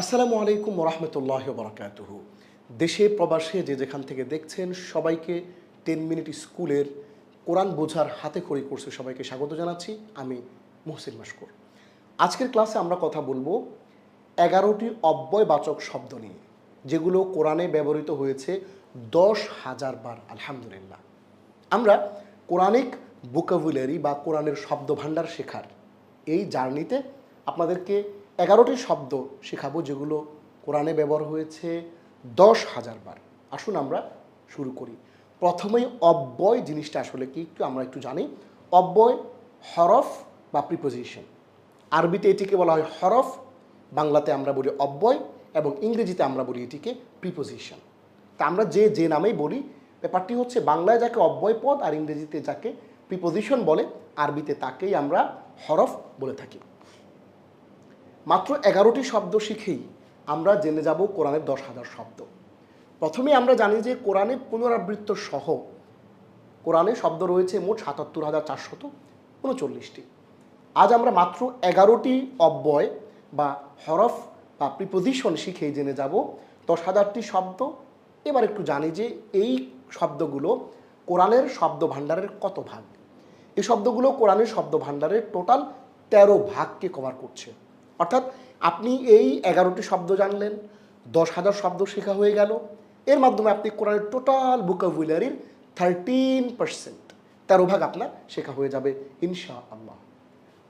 আসসালামু আলাইকুম রহমতুল্লাহ বরকাতুহ দেশে প্রবাসে যে যেখান থেকে দেখছেন সবাইকে টেন মিনিট স্কুলের কোরআন বোঝার হাতে খড়ি কোর্সে সবাইকে স্বাগত জানাচ্ছি। আমি মোহসিন মাস্কুর আজকের ক্লাসে আমরা কথা বলব এগারোটি অব্যয়বাচক শব্দ নিয়ে, যেগুলো কোরআনে ব্যবহৃত হয়েছে দশ হাজার বার, আলহামদুলিল্লাহ। আমরা কোরআনিক বুকাবুলারি বা কোরআনের শব্দ ভাণ্ডার শেখার এই জার্নিতে আপনাদেরকে এগারোটি শব্দ শেখাবো যেগুলো কোরআনে ব্যবহার হয়েছে দশ হাজার বার। আসুন আমরা শুরু করি। প্রথমেই অব্যয় জিনিসটা আসলে কি একটু আমরা একটু জানি। অব্যয়, হরফ বা প্রিপোজিশন আরবিতে এটিকে বলা হয় হরফ, বাংলাতে আমরা বলি অব্যয় এবং ইংরেজিতে আমরা বলি এটিকে প্রিপোজিশন তা আমরা যে যে নামেই বলি, ব্যাপারটি হচ্ছে বাংলায় যাকে অব্যয় পদ আর ইংরেজিতে যাকে প্রিপোজিশন বলে, আরবিতে তাকেই আমরা হরফ বলে থাকি। মাত্র এগারোটি শব্দ শিখেই আমরা জেনে যাব কোরআনের দশ হাজার শব্দ। প্রথমে আমরা জানি যে কোরআনে পুনরাবৃত্ত সহ কোরআনে শব্দ রয়েছে মোট সাতাত্তর হাজার চারশত উনচল্লিশটি। আজ আমরা মাত্র এগারোটি অব্যয় বা হরফ বা প্রিপোজিশন শিখেই জেনে যাব দশ হাজারটি শব্দ। এবার একটু জানি যে এই শব্দগুলো কোরআনের শব্দ ভাণ্ডারের কত ভাগ? এই শব্দগুলো কোরআনের শব্দ ভাণ্ডারের টোটাল তেরো ভাগকে কভার করছে। অর্থাৎ আপনি এই এগারোটি শব্দ জানলেন, দশ হাজার শব্দ শেখা হয়ে গেল। এর মাধ্যমে আপনি কোরআনের টোটাল বুকাবুলারির থার্টিন পার্সেন্ট তেরো ভাগ আপনার শেখা হয়ে যাবে ইনশা আল্লাহ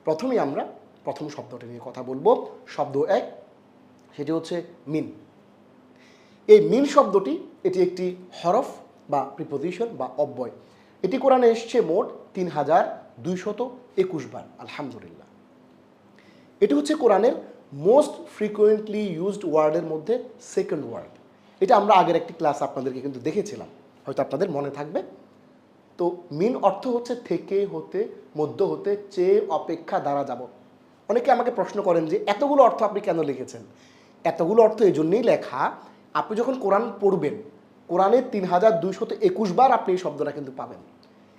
প্রথমেই আমরা প্রথম শব্দটি নিয়ে কথা বলব, শব্দ এক, সেটি হচ্ছে মিন। এই মিন শব্দটি এটি একটি হরফ বা প্রিপোজিশন বা অব্যয়। এটি কোরআনে এসছে মোট তিন হাজার দুইশত একুশ বার, আলহামদুলিল্লাহ। এটি হচ্ছে কোরআনের মোস্ট ফ্রিকুয়েন্টলি ইউজড ওয়ার্ডের মধ্যে সেকেন্ড ওয়ার্ড এটা আমরা আগের একটি ক্লাস আপনাদেরকে কিন্তু দেখেছিলাম। হয়তো আপনাদের মনে থাকবে। তো মিন অর্থ হচ্ছে থেকে, হতে, মধ্য হতে, চেয়ে, অপেক্ষা, দ্বারা যাব। অনেকে আমাকে প্রশ্ন করেন যে, এতগুলো অর্থ আপনি কেন লিখেছেন? এতগুলো অর্থ এই জন্যই লেখা, আপনি যখন কোরআন পড়বেন কোরআনে তিন হাজার দুইশত একুশ বার আপনি এই শব্দটা কিন্তু পাবেন।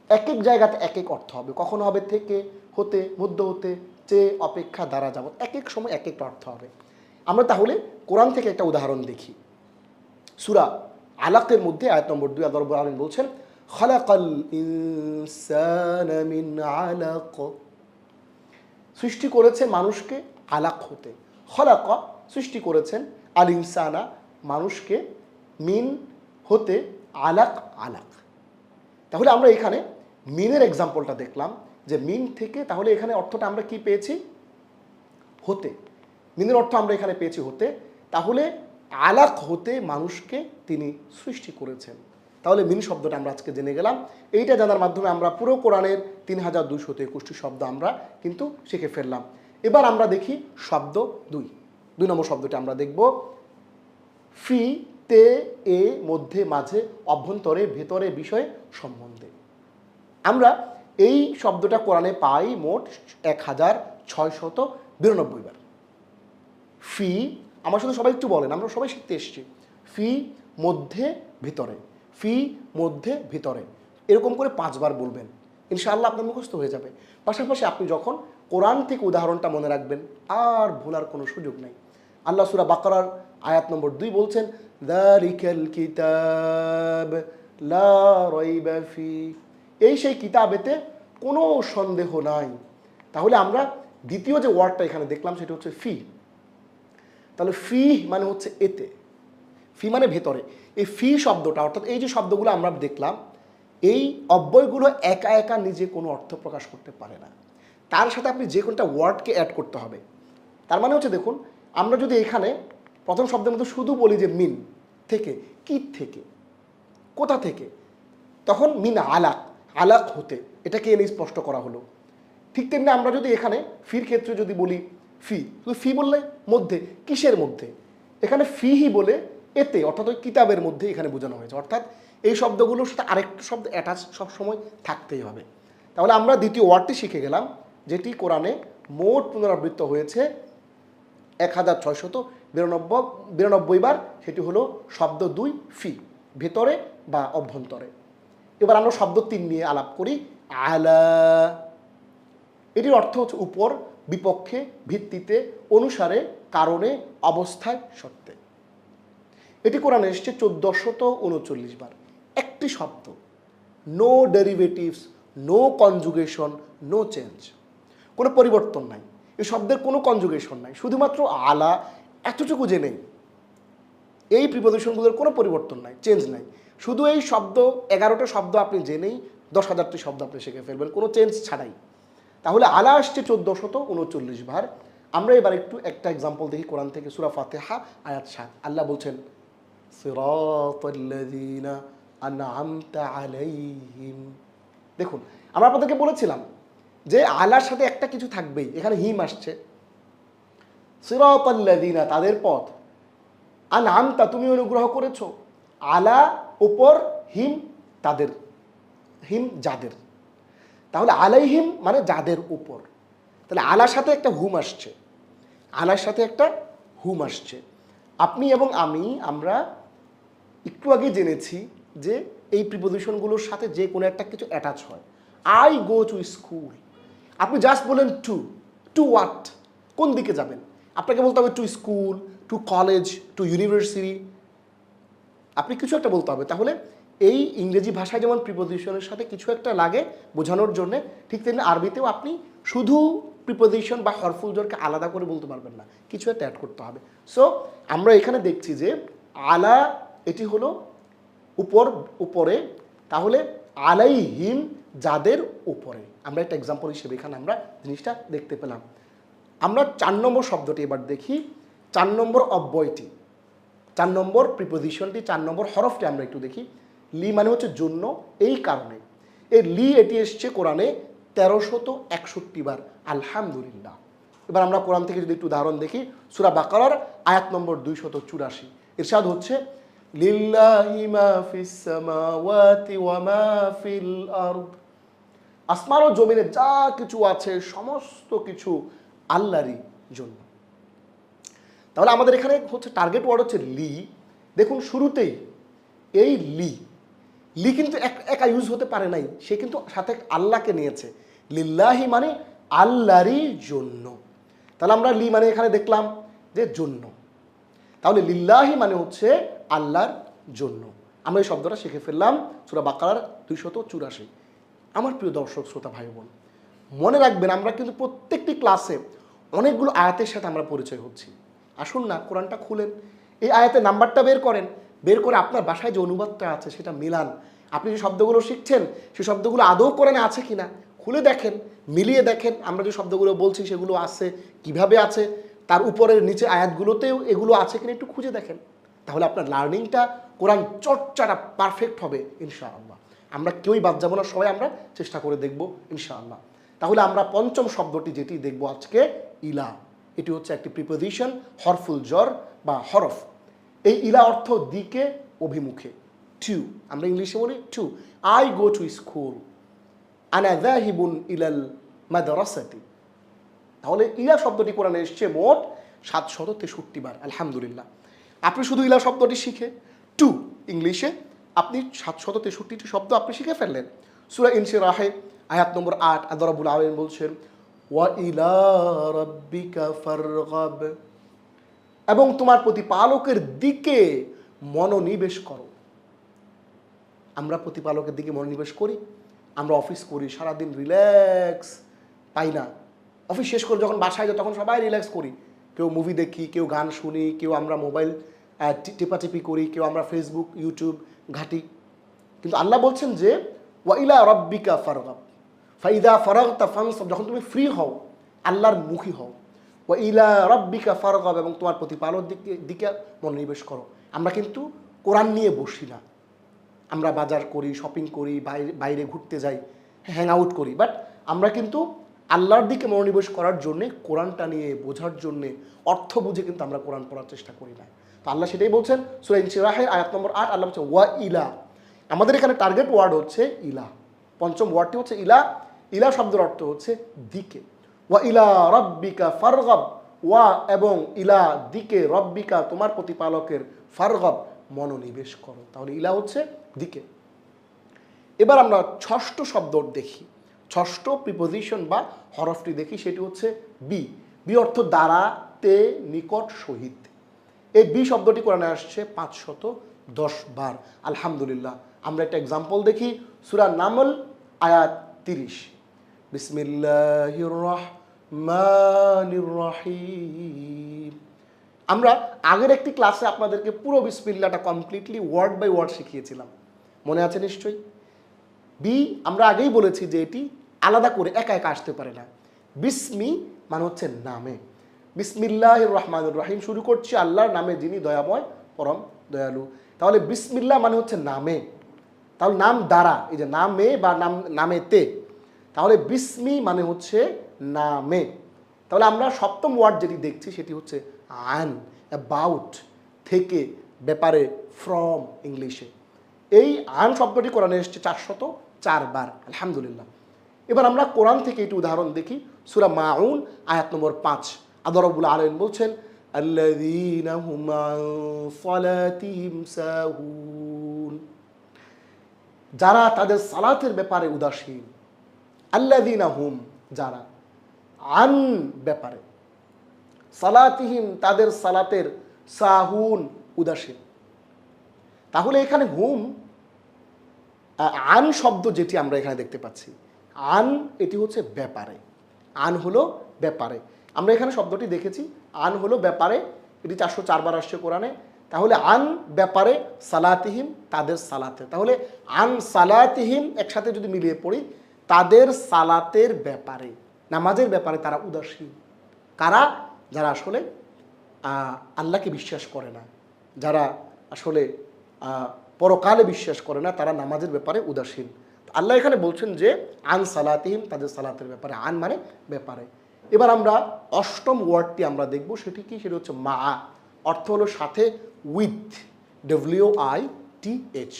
এক এক জায়গাতে এক এক অর্থ হবে। কখনো হবে থেকে, হতে, মধ্য হতে চেয়ে অপেক্ষা দ্বারা যাব এক এক সময় এক একটা অর্থ হবে। আমরা তাহলে কোরআন থেকে একটা উদাহরণ দেখি। সুরা আলাকের মধ্যে আয়াত নম্বর দুই আদর আলম বলছেন আলাক। সৃষ্টি করেছে মানুষকে আলাক হতে। খলাক, সৃষ্টি করেছেন আল ইনসানা, মানুষকে মিন হতে আলাক আলাক। তাহলে আমরা এখানে মিনের এক্সাম্পলটা দেখলাম। যে মিন থেকে তাহলে এখানে অর্থটা আমরা কি পেয়েছি? হতে। মিনের অর্থ আমরা এখানে পেয়েছি হতে। তাহলে আলাক হতে মানুষকে তিনি সৃষ্টি করেছেন। তাহলে মিন শব্দটা আমরা আজকে জেনে গেলাম। এইটা জানার মাধ্যমে আমরা পুরো কোরআনের তিন হাজার দুইশত একুশটি শব্দ আমরা কিন্তু শিখে ফেললাম। এবার আমরা দেখি শব্দ দুই। দুই নম্বর শব্দটা আমরা দেখব। ফি, তে, এ, মধ্যে, মাঝে, অভ্যন্তরে, ভেতরে, বিষয়ে সম্বন্ধে। আমরা এই শব্দটা কোরআনে পাই মোট এক হাজার ছয়শত বিরানব্বই বার। ফি, আমার সাথে সবাই একটু বলেন, আমরা সবাই শিখতে এসেছি। ফি, মধ্যে, ভিতরে। ফি, মধ্যে, ভিতরে। এরকম করে পাঁচবার বলবেন। ইনশাআল্লাহ আপনার মুখস্থ হয়ে যাবে। পাশাপাশি আপনি যখন কোরআন থেকে উদাহরণটা মনে রাখবেন, আর ভোলার কোনো সুযোগ নেই। আল্লাহ সুরা বাকরার আয়াত নম্বর দুই বলছেন দারিকাল কিতাব লা রাইবা ফি এই সেই কিতাবেতে কোনো সন্দেহ নাই। তাহলে আমরা দ্বিতীয় যে ওয়ার্ডটা এখানে দেখলাম সেটা হচ্ছে ফি। তাহলে ফি মানে হচ্ছে এতে। ফি মানে ভেতরে। এই ফি শব্দটা, অর্থাৎ এই যে শব্দগুলো আমরা দেখলাম, এই অব্যয়গুলো একা একা নিজে কোনো অর্থ প্রকাশ করতে পারে না। তার সাথে আপনি যে কোনটা ওয়ার্ডকে অ্যাড করতে হবে। তার মানে হচ্ছে দেখুন, আমরা যদি এখানে প্রথম শব্দের মধ্যে শুধু বলি যে মিন, থেকে, কি থেকে, কোথা থেকে, তখন মিন আলাক। আলাক হতে, এটাকে এনে স্পষ্ট করা হলো। ঠিক তেমনি আমরা যদি এখানে ফির ক্ষেত্রে যদি বলি ফি শুধু ফি বললে মধ্যে, কিসের মধ্যে? এখানে ফিহি বলে এতে, অর্থাৎ ওই কিতাবের মধ্যে এখানে বোঝানো হয়েছে। অর্থাৎ এই শব্দগুলোর সাথে আরেকটা শব্দ অ্যাটাচ সবসময় থাকতেই হবে। তাহলে আমরা দ্বিতীয় ওয়ার্ডটি শিখে গেলাম, যেটি কোরআনে মোট পুনরাবৃত্ত হয়েছে এক হাজার ছয়শত বিরানব্বই বিরানব্বই বার, সেটি হলো শব্দ দুই, ফি, ভেতরে বা অভ্যন্তরে। এবার আমরা শব্দ তিন নিয়ে আলাপ করি, আলা। এটির অর্থ হচ্ছে উপর, বিপক্ষে, ভিত্তিতে, অনুসারে, কারণে, অবস্থায়, সত্ত্বে। এটি কোরআনে এসছে চোদ্দশত উনচল্লিশ বার। একটি শব্দ no derivatives no conjugation no change কোনো পরিবর্তন নাই। এই শব্দের কোনো কনজুগেশন নাই। শুধুমাত্র আলা এতটুকু জেনেই এই প্রিপোজিশনগুলোর কোনো পরিবর্তন নাই চেঞ্জ নাই। শুধু এই শব্দ, এগারোটা শব্দ আপনি জেনেই দশ হাজারটি শব্দ আপনি শিখে ফেলবেন, কোনো চেঞ্জ ছাড়াই। তাহলে আলা আসছে চোদ্দশত উনচল্লিশ বার। আমরা এবার একটু একটা এক্সাম্পল দেখি, কোরআন থেকে সুরা ফাতেহা, আয়াত সাত। আল্লাহ বলছেন দেখুন, আমরা আপনাদেরকে বলেছিলাম যে আলার সাথে একটা কিছু থাকবেই, এখানে হিম আসছে। সিরাতাল্লাযীনা, তাদের পথ। আন আমতা তুমি অনুগ্রহ করেছ। আলা, উপর, হিম, তাদের। হিম, যাদের। তাহলে আলাইহিম মানে যাদের উপর। তাহলে আলার সাথে একটা হুম আসছে। আলার সাথে একটা হুম আসছে। আপনি এবং আমি, আমরা একটু আগে জেনেছি যে এই প্রিপোজিশনগুলোর সাথে যে কোনো একটা কিছু অ্যাটাচ হয়। আই গো টু স্কুল আপনি জাস্ট বলেন টু টু হোয়াট কোন দিকে যাবেন? আপনাকে বলতে হবে to school to college to university আপনি কিছু একটা বলতে হবে। তাহলে এই ইংরেজি ভাষায় যেমন প্রিপোজিশনের সাথে কিছু একটা লাগে বোঝানোর জন্য, ঠিক তেমনি আরবিতেও আপনি শুধু প্রিপোজিশন বা হরফুল জোরকে আলাদা করে বলতে পারবেন না, কিছু একটা অ্যাড করতে হবে। সো আমরা এখানে দেখছি যে আলা এটি হলো উপর, উপরে, তাহলে আলাইহিম যাদের উপরে। আমরা একটা এক্সাম্পল হিসেবে এখানে আমরা জিনিসটা দেখতে পেলাম। আমরা চার নম্বর শব্দটি এবার দেখি। চার নম্বর অব্যয়টি চার নম্বর প্রিপোজিশনটি চার নম্বর হরফটি আমরা একটু দেখি। লি মানে হচ্ছে জন্য, এই কারণে। এই লি এটি এসছে কোরআনে তেরোশত একষট্টি বার। আলহামদুলিল্লাহ। এবার আমরা কোরআন থেকে যদি একটু উদাহরণ দেখি, সুরা বাকারার আয়াত নম্বর দুইশত চুরাশি। এরশাদ হচ্ছে আসমান ও জমিনে যা কিছু আছে, সমস্ত কিছু আল্লাহরই জন্য। তাহলে আমাদের এখানে হচ্ছে টার্গেট ওয়ার্ড হচ্ছে লি। দেখুন, শুরুতেই এই লি লি কিন্তু এক- একা ইউজ হতে পারে নাই। সে কিন্তু সাথে আল্লাহকে নিয়েছে। লিল্লাহি মানে আল্লাহরই জন্য। তাহলে আমরা লি মানে এখানে দেখলাম যে জন্য। তাহলে লিল্লাহি মানে হচ্ছে আল্লাহর জন্য। আমরা এই শব্দটা শিখে ফেললাম সুরা বাকার দুইশত চুরাশি। আমার প্রিয় দর্শক, শ্রোতা, ভাই, বোন, মনে রাখবেন আমরা কিন্তু প্রত্যেকটি ক্লাসে অনেকগুলো আয়াতের সাথে আমরা পরিচয় হচ্ছি। আসুন না, কোরআনটা খুলেন। এই আয়াতের নাম্বারটা বের করেন। বের করে আপনার বাসায় যে অনুবাদটা আছে সেটা মিলান। আপনি যে শব্দগুলো শিখছেন সেই শব্দগুলো আদৌ কোরআনে আছে কিনা খুলে দেখেন, মিলিয়ে দেখেন। আমরা যে শব্দগুলো বলছি সেগুলো আছে, কীভাবে আছে, তার উপরের নিচে আয়াতগুলোতেও এগুলো আছে কিনা একটু খুঁজে দেখেন। তাহলে আপনার লার্নিংটা কোরআন চর্চাটা পারফেক্ট হবে, ইনশাআল্লাহ। আমরা কেউই বাদ যাব না, সবাই আমরা চেষ্টা করে দেখব, ইনশাআল্লাহ। তাহলে আমরা পঞ্চম শব্দটি যেটি দেখব আজকে, ইলা। এটি হচ্ছে একটি প্রিপোজিশন হরফুল জ্বর বা হরফ। এই ইলা অর্থ দিকে, অভিমুখে। টু আমরা ইংলিশে বলি to I go to school আনা ইলাল মাদ্রাসাতি তাহলে ইলা শব্দটি কোরআনে এসছে মোট সাতশত তেষট্টি বার, আলহামদুলিল্লাহ। আপনি শুধু ইলা শব্দটি শিখে টু ইংলিশে আপনি সাতশত তেষট্টিটি শব্দ আপনি শিখে ফেললেন। সুরা ইনসে রাহে আয়াত নম্বর আট আদরাবুল আলম বলছেন রাব্বিকা এবং তোমার প্রতিপালকের দিকে মনোনিবেশ করো। আমরা প্রতিপালকের দিকে মনোনিবেশ করি, আমরা অফিস করি, সারাদিন রিল্যাক্স পাই না। অফিস শেষ করে যখন বাসায় যাই তখন সবাই রিল্যাক্স করি। কেউ মুভি দেখি, কেউ গান শুনি, কেউ আমরা মোবাইল টেপাটেপি করি, কেউ আমরা ফেসবুক ইউটিউব ঘাটি। কিন্তু আল্লাহ বলছেন যে ওয়াইলা রব্বিকা ফারগাব ফাইদা ফারাগ তা ফাংসব যখন তুমি ফ্রি হও, আল্লাহর মুখী হও। ওয়াইলা রব্বিকা ফারগাব, এবং তোমার প্রতিপালক দিকে দিকে মনোনিবেশ করো। আমরা কিন্তু কোরআন নিয়ে বসি না। আমরা বাজার করি শপিং করি, বাইরে বাইরে ঘুরতে যাই হ্যাং আউট করি। বাট আমরা কিন্তু আল্লাহর দিকে মনোনিবেশ করার জন্যে, কোরআনটা নিয়ে বোঝার জন্যে, অর্থ বুঝে কিন্তু আমরা কোরআন পড়ার চেষ্টা করি না। তো আল্লাহ সেটাই বলছেন সুরাইন সিরাহের আয়াত নম্বর আট, আল্লাহ বলছে ওয়া ইলা। আমাদের এখানে টার্গেট ওয়ার্ড হচ্ছে ইলা। পঞ্চম ওয়ার্ডটি হচ্ছে ইলা। ইলা শব্দের অর্থ হচ্ছে দিকে। ওয়া ইলা রব্বিকা ফারগব, ওয়া এবং ইলা দিকে রব্বিকা তোমার প্রতিপালকের ফারগব মনোনিবেশ করো। তাহলে ইলা হচ্ছে দিকে। এবার আমরা ষষ্ঠ শব্দ দেখি। ষষ্ঠ প্রিপোজিশন বা হরফটি দেখি, সেটি হচ্ছে বি। বি অর্থ দ্বারা তে নিকট সহিত। এই বি শব্দটি কোরআনে আসছে পাঁচশত দশ বার। আলহামদুলিল্লাহ, আমরা একটা এক্সাম্পল দেখি, সুরা নামল, আয়াত তিরিশ। বিসমিল্লাহির রহমানির রহিম। আমরা আগের একটি ক্লাসে আপনাদেরকে পুরো বিসমিল্লাটা কমপ্লিটলি ওয়ার্ড বাই ওয়ার্ড শিখিয়েছিলাম। মনে আছে নিশ্চয়ই? বি আমরা আগেই বলেছি যে এটি আলাদা করে একা একা আসতে পারে না। বিসমি মানে হচ্ছে নামে। বিসমিল্লাহ রহমান রহিম শুরু করছি আল্লাহর নামে যিনি দয়াময়, পরম দয়ালু। তাহলে বিসমিল্লাহ মানে হচ্ছে নামে। তাহলে নাম দ্বারা, এই যে নামে বা নাম, নামেতে তাহলে বিসমি মানে হচ্ছে নামে। তাহলে আমরা সপ্তম ওয়ার্ড যেটি দেখছি সেটি হচ্ছে আন অ্যাবাউট থেকে ব্যাপারে ফ্রম ইংলিশে। এই আন শব্দটি কোরআনে এসছে চারশত চারবার, আলহামদুলিল্লাহ। এবার আমরা কোরআন থেকে একটি উদাহরণ দেখি, সুরা মাউন, আয়াত নম্বর পাঁচ। আদরবুল আলম বলছেন যারা তাদের সালাতের ব্যাপারে উদাসীন আল্লাদিনা হুম, যারা, আন ব্যাপারে। সালাতিহিম, তাদের সালাতের সাহুন, উদাসীন। তাহলে এখানে হুম আন শব্দ যেটি আমরা এখানে দেখতে পাচ্ছি, আন এটি হচ্ছে ব্যাপারে। আন হলো ব্যাপারে। আমরা এখানে শব্দটি দেখেছি, আন হলো ব্যাপারে, এটি চারশো চারবার আসছে কোরআনে। তাহলে আন ব্যাপারে, সালাতিহিম, তাদের সালাতে। তাহলে আন সালাতিহিম একসাথে যদি মিলিয়ে পড়ি তাদের সালাতের ব্যাপারে, নামাজের ব্যাপারে তারা উদাসীন। কারা? যারা আসলে আল্লাহকে বিশ্বাস করে না। যারা আসলে পরকালে বিশ্বাস করে না, তারা নামাজের ব্যাপারে উদাসীন। আল্লাহ এখানে বলছেন যে, আন সালাতিহিম, তাদের সালাতের ব্যাপারে। আন মানে ব্যাপারে। এবার আমরা অষ্টম ওয়ার্ডটি আমরা দেখব, সেটি কি? সেটা হচ্ছে মা। অর্থ হলো সাথে with W I T H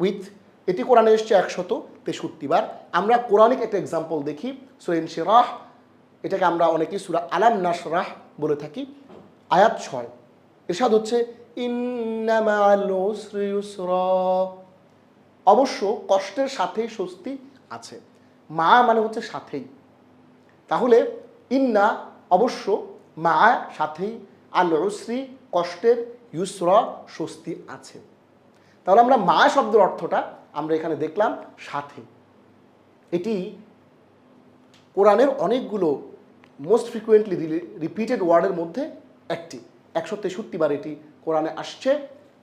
with এটি কোরআনে এসছে একশত তেষট্টি বার। আমরা কোরআনিক একটা এক্সাম্পল দেখি সুরেন শেরাহ। এটাকে আমরা অনেকেই সুরা আলাম নাসরাহ বলে থাকি। আয়াত ছয়। এরশাদ হচ্ছে। অবশ্য কষ্টের সাথেই স্বস্তি আছে। মা মানে হচ্ছে সাথেই। তাহলে ইন্না অবশ্য মা সাথেই, আল উসরি কষ্টের, ইউসরা স্বস্তি আছে। তাহলে আমরা মা শব্দের অর্থটা আমরা এখানে দেখলাম সাথে। এটি কোরআনের অনেকগুলো মোস্ট ফ্রিকুয়েন্টলি রিপিটেড ওয়ার্ডের মধ্যে একটি। একশো তেষট্টি বার এটি কোরআনে আসছে।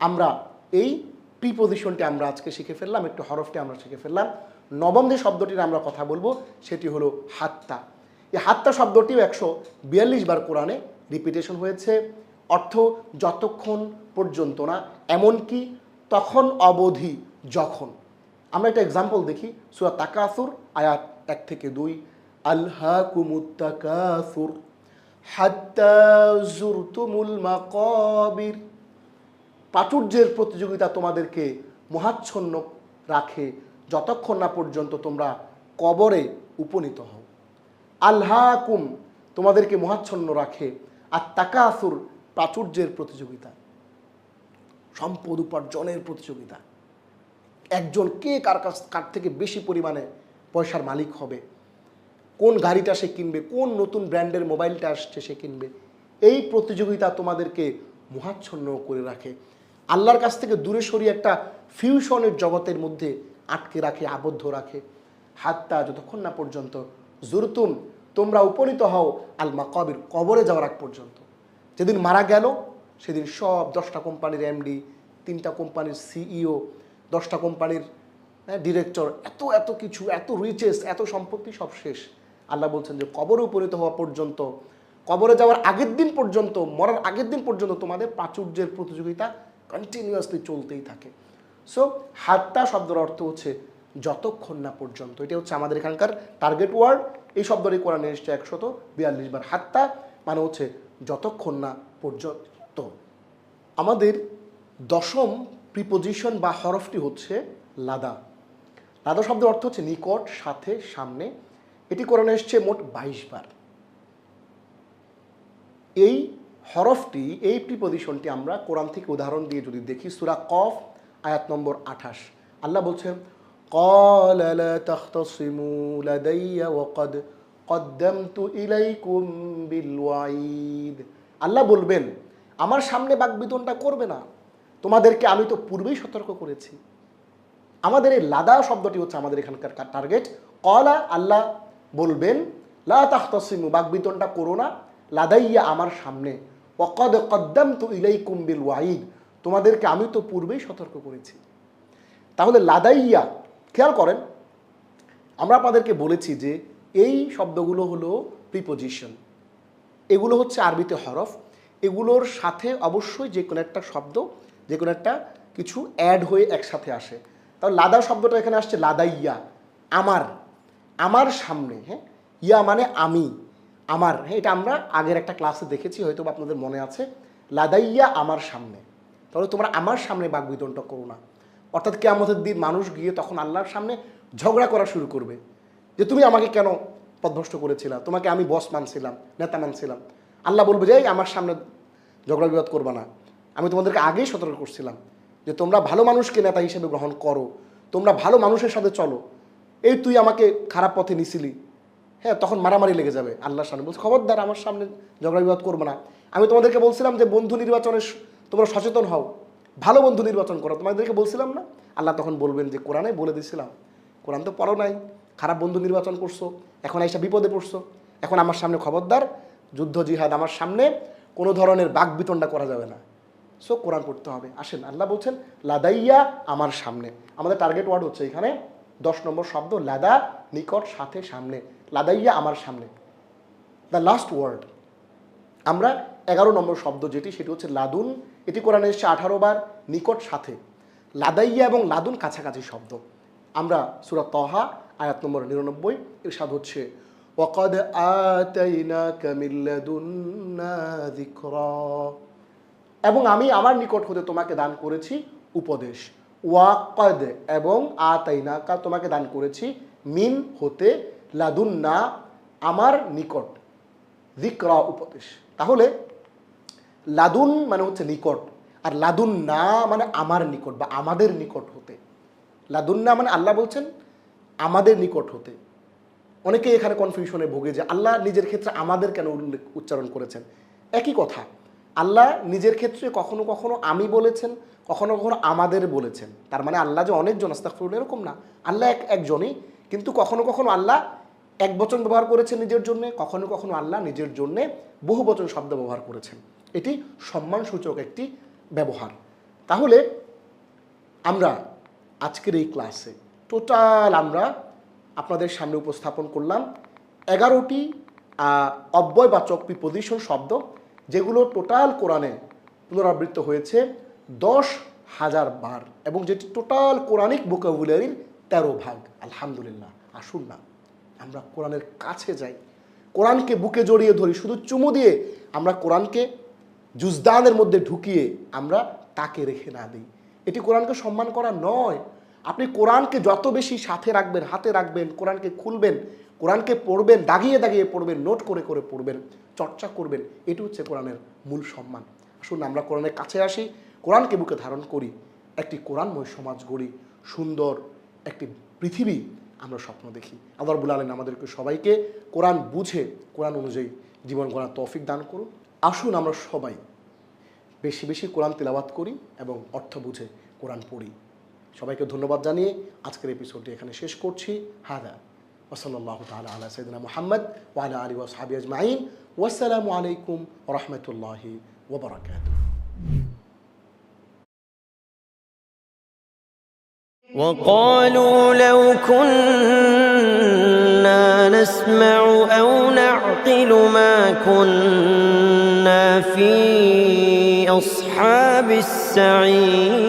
আমরা এই প্রিপোজিশনটি আমরা আজকে শিখে ফেললাম, একটু হরফটি আমরা শিখে ফেললাম। নবম যে শব্দটির আমরা কথা বলব, সেটি হলো হাত্তা। এই হাত্তা শব্দটিও একশো বিয়াল্লিশ বার কোরআনে রিপিটেশন হয়েছে। অর্থ যতক্ষণ পর্যন্ত না, এমনকি তখন অবধি যখন। আমরা একটা এক্সাম্পল দেখি, সুরা তাকাসুর, আয়াত এক থেকে দুই। আল্লাহ কুমুত্তাকাসুর হাত্তা জুরতুমুল মাকাবির। প্রাচুর্যের প্রতিযোগিতা তোমাদেরকে মহাচ্ছন্ন রাখে যতক্ষণ না পর্যন্ত তোমরা কবরে উপনীত হও। আল্লাহকুম তোমাদেরকে মহাচ্ছন্ন রাখে। আর তাকাসুর, প্রাচুর্যের প্রতিযোগিতা। সম্পদ উপার্জনের প্রতিযোগিতা। একজন কে কার কাছ, কার থেকে বেশি পরিমাণে পয়সার মালিক হবে? কোন গাড়িটা সে কিনবে? কোন নতুন ব্র্যান্ডের মোবাইলটা আসছে সে কিনবে? এই প্রতিযোগিতা তোমাদেরকে মোহাচ্ছন্ন করে রাখে। আল্লাহর কাছ থেকে দূরে সরিয়ে একটা ফিউশনের জগতের মধ্যে আটকে রাখে, আবদ্ধ রাখে। হাতটা যতক্ষণ না পর্যন্ত, জুরতুম, তোমরা উপনীত হও আল মাকাবির কবরে যাওয়ার আগ পর্যন্ত। যেদিন মারা গেল, সেদিন সব দশটা কোম্পানির এমডি তিনটা কোম্পানির সিইও দশটা কোম্পানির হ্যাঁ ডিরেক্টর এত এত কিছু, এত রিচেস এত সম্পত্তি সব শেষ। আল্লাহ বলছেন যে কবরে উপনীত হওয়া পর্যন্ত, কবরে যাওয়ার আগের দিন পর্যন্ত, মরার আগের দিন পর্যন্ত তোমাদের প্রাচুর্যের প্রতিযোগিতা কন্টিনিউয়াসলি চলতেই থাকে। সো হাত্তা শব্দের অর্থ হচ্ছে যতক্ষণ না পর্যন্ত। এটা হচ্ছে আমাদের এখানকার টার্গেট ওয়ার্ড এই শব্দটি কোরআনে এসছে একশত বিয়াল্লিশ বার। হাত্তা মানে হচ্ছে যতক্ষণ না পর্যন্ত। আমাদের দশম প্রিপোজিশন বা হরফটি হচ্ছে লাদা লাদা শব্দের অর্থ হচ্ছে নিকট সাথে সামনে এটি কোরআনে এসছে মোট বাইশ বার এই হরফটি এই প্রিপোজিশনটি আমরা কোরআন থেকে উদাহরণ দিয়ে যদি দেখি সুরা কফ আয়াত নম্বর আঠাশ আল্লাহ বলছেন قال لا تختصموا لدي وقد قدمت إليكم بالوعيد আল্লাহ বলবেন আমার সামনে বাকবিতনটা করবে না তোমাদেরকে আমি তো পূর্বেই সতর্ক করেছি। আমাদের এই লাদা শব্দটি হচ্ছে আমাদের এখানকার টার্গেট কলা আল্লাহ বলবেন, লা তাহতাসিমু বাকবিতনটা করো না। লাদাইয়া আমার সামনে। ওকদ কদ্দাম তো ইলাই কুম্বিল ওয়াইদ তোমাদেরকে আমি তো পূর্বেই সতর্ক করেছি। তাহলে লাদাইয়া, খেয়াল করেন, আমরা আপনাদেরকে বলেছি যে এই শব্দগুলো হলো প্রিপোজিশন এগুলো হচ্ছে আরবিতে হরফ। এগুলোর সাথে অবশ্যই যে কোনো একটা শব্দ যে কোনো একটা কিছু অ্যাড হয়ে একসাথে আসে। তাহলে লাদা শব্দটা এখানে আসছে, লাদাইয়া, আমার। আমার সামনে হ্যাঁ? ইয়া মানে আমি, আমার। হ্যাঁ এটা আমরা আগের একটা ক্লাসে দেখেছি, হয়তো আপনাদের মনে আছে। লাদাইয়া, আমার সামনে। তাহলে তোমরা আমার সামনে বাগবিতনটা করো না। অর্থাৎ কেয়ামতের দিন মানুষ গিয়ে তখন আল্লাহর সামনে ঝগড়া করা শুরু করবে। যে তুমি আমাকে কেন পদভ্রষ্ট করেছিলা? তোমাকে আমি বস মানছিলাম, নেতা মানছিলাম। আল্লাহ বলবে যে আমার সামনে ঝগড়া বিবাদ করবা না। আমি তোমাদেরকে আগেই সতর্ক করছিলাম যে তোমরা ভালো মানুষকে নেতা হিসেবে গ্রহণ করো, তোমরা ভালো মানুষের সাথে চলো। এই তুই আমাকে খারাপ পথে নিছিলি। হ্যাঁ তখন মারামারি লেগে যাবে, আল্লাহর সামনে। বলছে, খবরদার, আমার সামনে ঝগড়া বিবাদ করব না। আমি তোমাদেরকে বলছিলাম যে, বন্ধু নির্বাচনে তোমরা সচেতন হও। ভালো বন্ধু নির্বাচন করো। তোমাদেরকে বলছিলাম না? আল্লাহ তখন বলবেন যে, কোরআনে বলে দিয়েছিলাম কোরআন তো পড়ো নাই। খারাপ বন্ধু নির্বাচন করছ, এখন এসে বিপদে পড়ছো। এখন আমার সামনে খবরদার, যুদ্ধ জিহাদ আমার সামনে, কোনো ধরনের বাক বিতণ্ডা করা যাবে না। সো কোরআন পড়তে হবে। আসেন, আল্লাহ বলছেন, লাদাইয়া আমার সামনে। আমাদের টার্গেট ওয়ার্ড হচ্ছে এখানে, দশ নম্বর শব্দ, লাদা, নিকট, সাথে, সামনে। লাদাইয়া আমার সামনে। দ্য লাস্ট ওয়ার্ড আমরা এগারো নম্বর শব্দ যেটি, সেটি হচ্ছে লাদুন। এটি কোরআনে এসেছে আঠারো বার, নিকট, সাথে। লাদাইয়া এবং লাদুন কাছাকাছি শব্দ। আমরা সুরা তহা, আয়াত নম্বর নিরানব্বই এর স্বাদ হচ্ছে, ওয়াকাদ আতাইনাকা মিন লাদুন্না যিকরা। এবং আমি আমার নিকট হতে তোমাকে দান করেছি উপদেশ। ওয়াকাদ এবং আতাইনাকা তোমাকে দান করেছি মিন হতে লাদুন্না আমার নিকট। যিকরা উপদেশ। তাহলে লাদুন মানে হচ্ছে নিকট আর লাদুন না মানে আমার নিকট বা আমাদের নিকট হতে। লাদুন না মানে আল্লাহ বলছেন আমাদের নিকট হতে। অনেকেই এখানে কনফিউশনে ভোগে যে আল্লাহ নিজের ক্ষেত্রে আমাদের কেন উল্লেখ উচ্চারণ করেছেন। একই কথা। আল্লাহ নিজের ক্ষেত্রে কখনো কখনো আমি বলেছেন, কখনো কখনো আমাদের বলেছেন। তার মানে আল্লাহ যে অনেকজন আস্তাকফিরুল এরকম না। আল্লাহ এক একজনই। কিন্তু কখনো কখনো আল্লাহ এক বচন ব্যবহার করেছেন নিজের জন্যে, কখনো কখনো আল্লাহ নিজের জন্যে বহু বচন শব্দ ব্যবহার করেছেন। এটি সম্মানসূচক একটি ব্যবহার। তাহলে আমরা আজকের এই ক্লাসে টোটাল আমরা আপনাদের সামনে উপস্থাপন করলাম। এগারোটি অব্যয়বাচক প্রিপোজিশন শব্দ। যেগুলো টোটাল কোরআনে পুনরাবৃত্ত হয়েছে দশ হাজার বার এবং যেটি টোটাল কোরআনিক ভোকাবুলারির তেরো ভাগ। আলহামদুলিল্লাহ। আসুন না, আমরা কোরআনের কাছে যাই। কোরআনকে বুকে জড়িয়ে ধরি, শুধু চুমু দিয়ে আমরা কোরআনকে জুজদানের মধ্যে ঢুকিয়ে আমরা তাকে রেখে না দিই। এটি কোরআনকে সম্মান করা নয়। আপনি কোরআনকে যত বেশি সাথে রাখবেন, হাতে রাখবেন, কোরআনকে খুলবেন কোরআনকে পড়বেন, দাগিয়ে দাগিয়ে পড়বেন, নোট করে করে পড়বেন, চর্চা করবেন, এটি হচ্ছে কোরআনের মূল সম্মান। আসুন আমরা কোরআনের কাছে আসি, কোরআনকে বুকে ধারণ করি, একটি কোরআনময় সমাজ গড়ি, সুন্দর একটি পৃথিবী আমরা স্বপ্ন দেখি। আবার রবুল আলম আমাদেরকে সবাইকে কোরআন বুঝে, কোরআন অনুযায়ী জীবন গড়ার তৌফিক দান করুন। আসুন আমরা সবাই বেশি বেশি কোরআন তেলাওয়াত করি এবং অর্থ বুঝে কোরআন পড়ি। সবাইকে ধন্যবাদ জানিয়ে আজকের এপিসোডটি এখানে শেষ করছি। হাদা। وصلى الله تعالى على سيدنا محمد وعلى آله وأصحابه أجمعين. والسلام عليكم ورحمة الله وبركاته. وقالوا لو كنا نسمع أو نعقل ما كنا في أصحاب السعير.